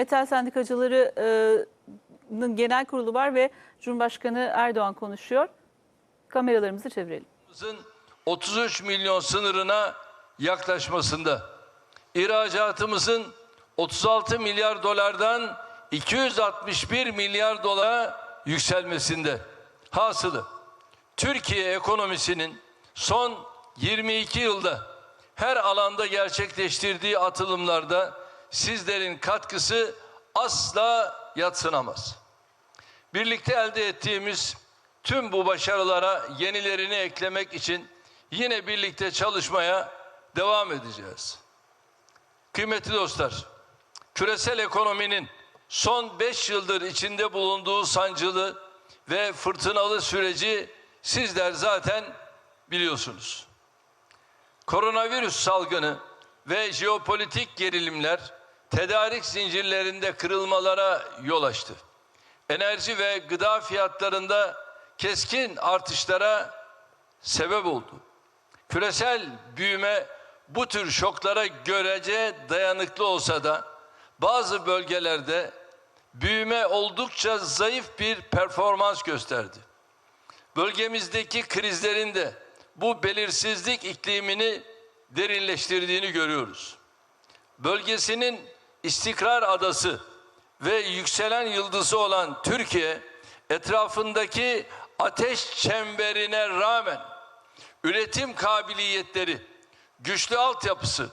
Metal Sendikacıları'nın genel kurulu var ve Cumhurbaşkanı Erdoğan konuşuyor. Kameralarımızı çevirelim. Bizim 33 milyon sınırına yaklaşmasında. İhracatımızın 36 milyar dolardan 261 milyar dolara yükselmesinde. Hasılı Türkiye ekonomisinin son 22 yılda her alanda gerçekleştirdiği atılımlarda sizlerin katkısı asla yatsınamaz. Birlikte elde ettiğimiz tüm bu başarılara yenilerini eklemek için yine birlikte çalışmaya devam edeceğiz. Kıymetli dostlar, küresel ekonominin son 5 yıldır içinde bulunduğu sancılı ve fırtınalı süreci sizler zaten biliyorsunuz. Koronavirüs salgını ve jeopolitik gerilimler tedarik zincirlerinde kırılmalara yol açtı enerji ve gıda fiyatlarında keskin artışlara sebep oldu. Küresel büyüme bu tür şoklara görece dayanıklı olsa da bazı bölgelerde büyüme oldukça zayıf bir performans gösterdi. Bölgemizdeki krizlerin de bu belirsizlik iklimini derinleştirdiğini görüyoruz. Bölgesinin istikrar adası ve yükselen yıldızı olan Türkiye etrafındaki ateş çemberine rağmen üretim kabiliyetleri, güçlü altyapısı,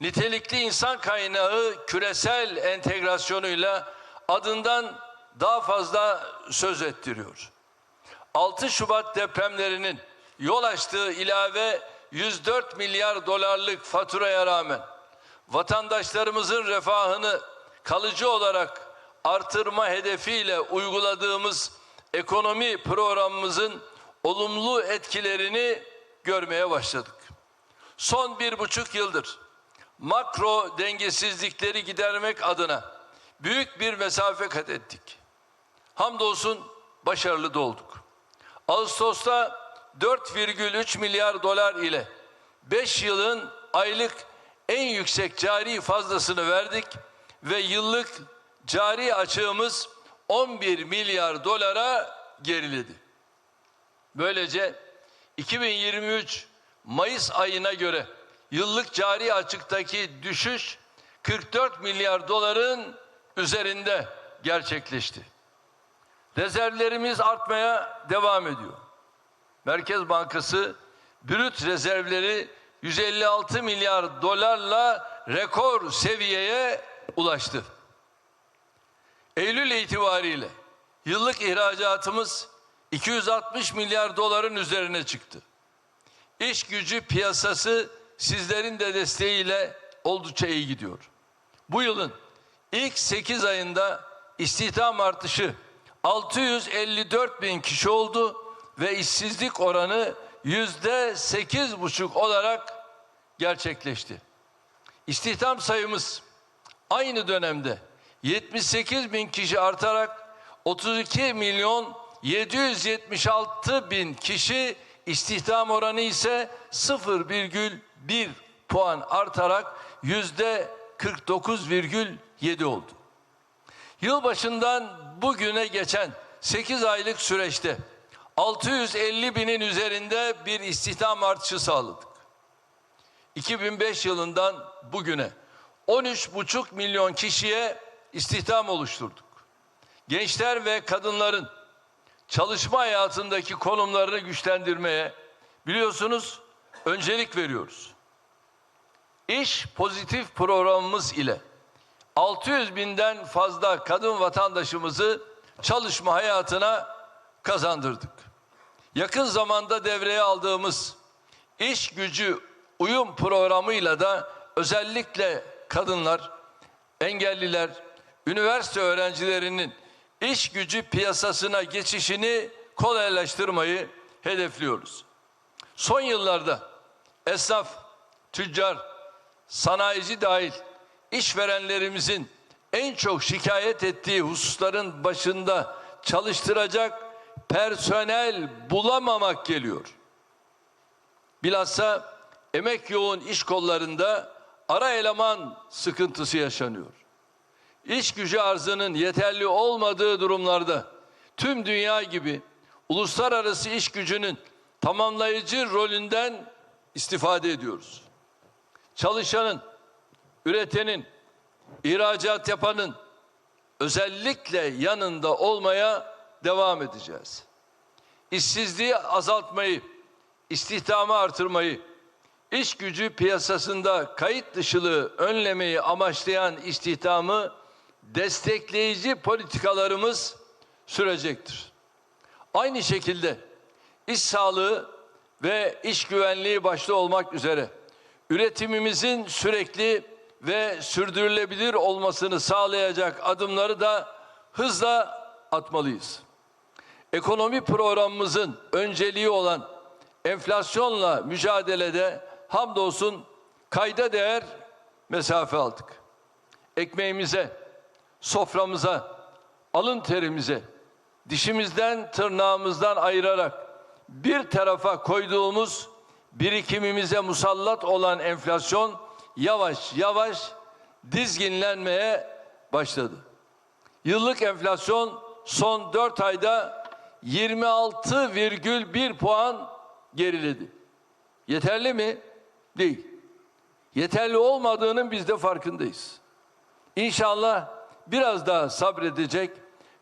nitelikli insan kaynağı küresel entegrasyonuyla adından daha fazla söz ettiriyor. 6 Şubat depremlerinin yol açtığı ilave 104 milyar dolarlık faturaya rağmen vatandaşlarımızın refahını kalıcı olarak artırma hedefiyle uyguladığımız ekonomi programımızın olumlu etkilerini görmeye başladık. Son bir buçuk yıldır makro dengesizlikleri gidermek adına büyük bir mesafe kat ettik. Hamdolsun başarılı da olduk. Ağustos'ta 4,3 milyar dolar ile 5 yılın aylık en yüksek cari fazlasını verdik ve yıllık cari açığımız 11 milyar dolara geriledi. Böylece 2023 Mayıs ayına göre yıllık cari açıktaki düşüş 44 milyar doların üzerinde gerçekleşti. Rezervlerimiz artmaya devam ediyor. Merkez Bankası brüt rezervleri 156 milyar dolarla rekor seviyeye ulaştı. Eylül itibariyle yıllık ihracatımız 260 milyar doların üzerine çıktı. İş gücü piyasası sizlerin de desteğiyle oldukça iyi gidiyor. Bu yılın ilk 8 ayında istihdam artışı 654 bin kişi oldu ve işsizlik oranı yüzde sekiz buçuk olarak gerçekleşti. İstihdam sayımız aynı dönemde 78 bin kişi artarak 32 milyon 776 bin kişi istihdam oranı ise 0,1 puan artarak yüzde 49,7 oldu. Yılbaşından bugüne geçen 8 aylık süreçte 650 binin üzerinde bir istihdam artışı sağladık. 2005 yılından bugüne 13,5 milyon kişiye istihdam oluşturduk. Gençler ve kadınların çalışma hayatındaki konumlarını güçlendirmeye biliyorsunuz öncelik veriyoruz. İş pozitif programımız ile 600 binden fazla kadın vatandaşımızı çalışma hayatına kazandırdık. Yakın zamanda devreye aldığımız iş gücü uyum programıyla da özellikle kadınlar, engelliler, üniversite öğrencilerinin iş gücü piyasasına geçişini kolaylaştırmayı hedefliyoruz. Son yıllarda esnaf, tüccar, sanayici dahil işverenlerimizin en çok şikayet ettiği hususların başında çalıştıracak personel bulamamak geliyor. Bilhassa emek yoğun iş kollarında ara eleman sıkıntısı yaşanıyor. iş gücü arzının yeterli olmadığı durumlarda tüm dünya gibi uluslararası iş gücünün tamamlayıcı rolünden istifade ediyoruz. Çalışanın, üretenin, ihracat yapanın özellikle yanında olmaya devam edeceğiz. İşsizliği azaltmayı, istihdamı artırmayı, iş gücü piyasasında kayıt dışılığı önlemeyi amaçlayan istihdamı destekleyici politikalarımız sürecektir. Aynı şekilde iş sağlığı ve iş güvenliği başta olmak üzere üretimimizin sürekli ve sürdürülebilir olmasını sağlayacak adımları da hızla atmalıyız. Ekonomi programımızın önceliği olan enflasyonla mücadelede hamdolsun kayda değer mesafe aldık. Ekmeğimize, soframıza, alın terimize, dişimizden tırnağımızdan ayırarak bir tarafa koyduğumuz birikimimize musallat olan enflasyon yavaş yavaş dizginlenmeye başladı. Yıllık enflasyon son 4 ayda 26,1 puan geriledi. Yeterli mi? Değil. Yeterli olmadığının biz de farkındayız. İnşallah biraz daha sabredecek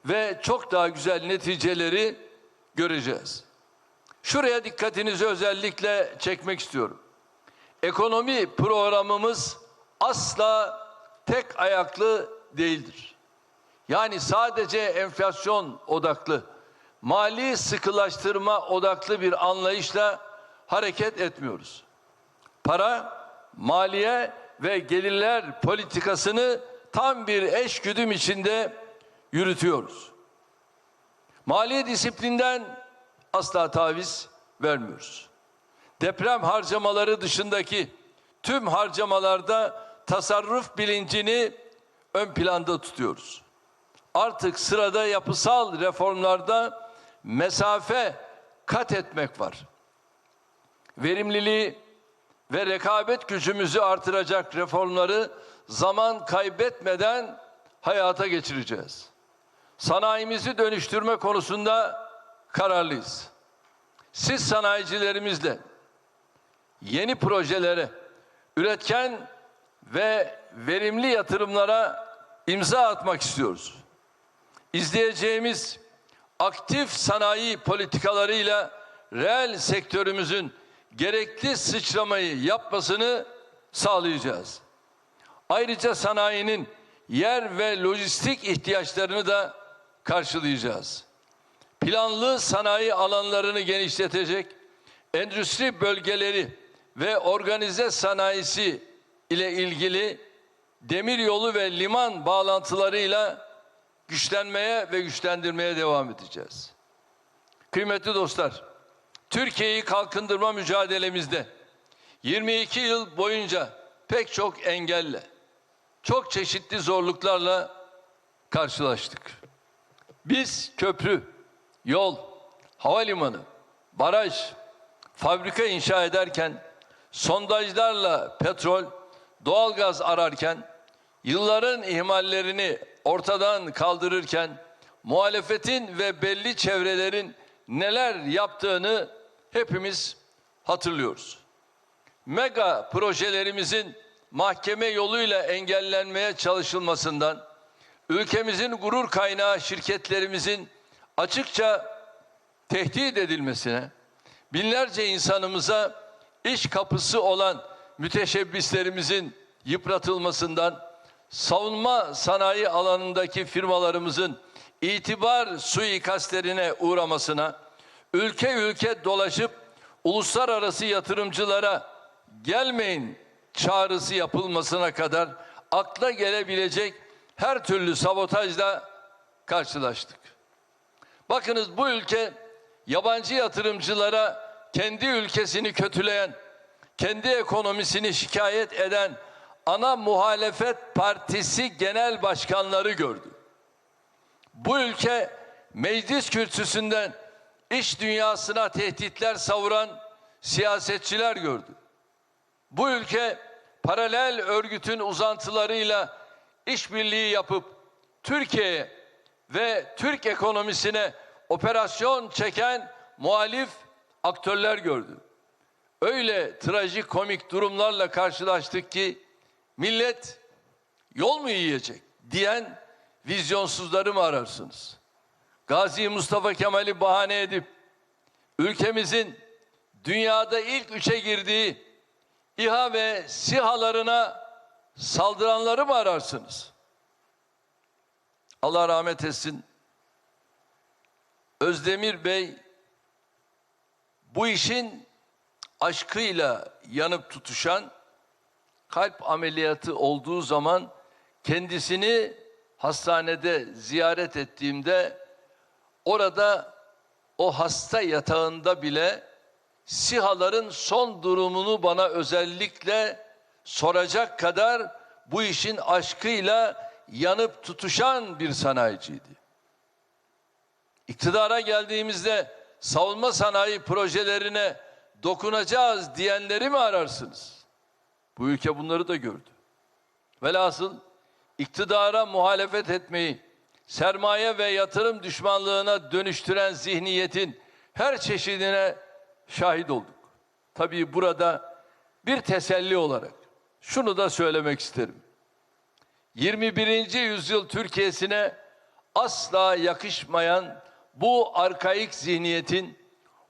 ve çok daha güzel neticeleri göreceğiz. Şuraya dikkatinizi özellikle çekmek istiyorum. Ekonomi programımız asla tek ayaklı değildir. Yani sadece enflasyon odaklı, mali sıkılaştırma odaklı bir anlayışla hareket etmiyoruz. Para, maliye ve gelirler politikasını tam bir eşgüdüm içinde yürütüyoruz. Mali disiplinden asla taviz vermiyoruz. Deprem harcamaları dışındaki tüm harcamalarda tasarruf bilincini ön planda tutuyoruz. Artık sırada yapısal reformlarda mesafe kat etmek var. Verimliliği ve rekabet gücümüzü artıracak reformları zaman kaybetmeden hayata geçireceğiz. Sanayimizi dönüştürme konusunda kararlıyız. Siz sanayicilerimizle yeni projelere, üretken ve verimli yatırımlara imza atmak istiyoruz. İzleyeceğimiz aktif sanayi politikalarıyla reel sektörümüzün gerekli sıçramayı yapmasını sağlayacağız. Ayrıca sanayinin yer ve lojistik ihtiyaçlarını da karşılayacağız. Planlı sanayi alanlarını genişletecek, endüstri bölgeleri ve organize sanayisi ile ilgili demiryolu ve liman bağlantılarıyla güçlenmeye ve güçlendirmeye devam edeceğiz. Kıymetli dostlar, Türkiye'yi kalkındırma mücadelemizde 22 yıl boyunca pek çok engelle, çok çeşitli zorluklarla karşılaştık. Biz köprü, yol, havalimanı, baraj, fabrika inşa ederken, sondajlarla petrol, doğalgaz ararken, yılların ihmallerini ortadan kaldırırken, muhalefetin ve belli çevrelerin neler yaptığını hepimiz hatırlıyoruz. Mega projelerimizin mahkeme yoluyla engellenmeye çalışılmasından, ülkemizin gurur kaynağı şirketlerimizin açıkça tehdit edilmesine, binlerce insanımıza iş kapısı olan müteşebbislerimizin yıpratılmasından, savunma sanayi alanındaki firmalarımızın itibar suikastlerine uğramasına, ülke ülke dolaşıp uluslararası yatırımcılara gelmeyin çağrısı yapılmasına kadar akla gelebilecek her türlü sabotajla karşılaştık. Bakınız bu ülke yabancı yatırımcılara kendi ülkesini kötüleyen, kendi ekonomisini şikayet eden ana muhalefet partisi genel başkanları gördü. Bu ülke meclis kürsüsünden iş dünyasına tehditler savuran siyasetçiler gördü. Bu ülke paralel örgütün uzantılarıyla işbirliği yapıp Türkiye'ye ve Türk ekonomisine operasyon çeken muhalif aktörler gördü. Öyle trajik komik durumlarla karşılaştık ki millet yol mu yiyecek diyen vizyonsuzları mı ararsınız? Gazi Mustafa Kemal'i bahane edip ülkemizin dünyada ilk üçe girdiği İHA ve SİHA'larına saldıranları mı ararsınız? Allah rahmet etsin. Özdemir Bey bu işin aşkıyla yanıp tutuşan kalp ameliyatı olduğu zaman kendisini hastanede ziyaret ettiğimde orada o hasta yatağında bile SİHA'ların son durumunu bana özellikle soracak kadar bu işin aşkıyla yanıp tutuşan bir sanayiciydi. İktidara geldiğimizde savunma sanayi projelerine dokunacağız diyenleri mi ararsınız? Bu ülke bunları da gördü. Velhasıl iktidara muhalefet etmeyi sermaye ve yatırım düşmanlığına dönüştüren zihniyetin her çeşidine şahit olduk. Tabii burada bir teselli olarak şunu da söylemek isterim. 21. yüzyıl Türkiye'sine asla yakışmayan bu arkaik zihniyetin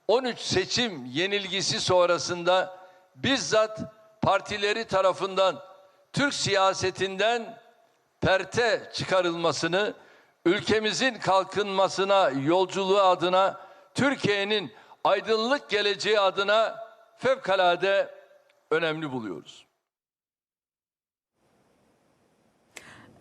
13 seçim yenilgisi sonrasında bizzat partileri tarafından Türk siyasetinden perte çıkarılmasını, ülkemizin kalkınmasına, yolculuğu adına, Türkiye'nin aydınlık geleceği adına fevkalade önemli buluyoruz.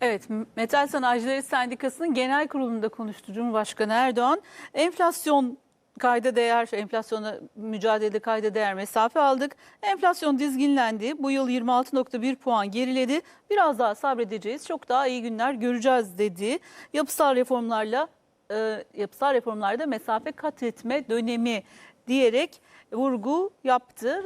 Evet, Metal Sanayicileri Sendikası'nın genel kurulunda konuştu Cumhurbaşkanı Erdoğan. Enflasyon kayda değer, enflasyona mücadelede kayda değer mesafe aldık. Enflasyon dizginlendi. Bu yıl 26.1 puan geriledi. Biraz daha sabredeceğiz. Çok daha iyi günler göreceğiz dedi. Yapısal reformlarla e, yapısal reformlarda mesafe kat etme dönemi diyerek vurgu yaptı.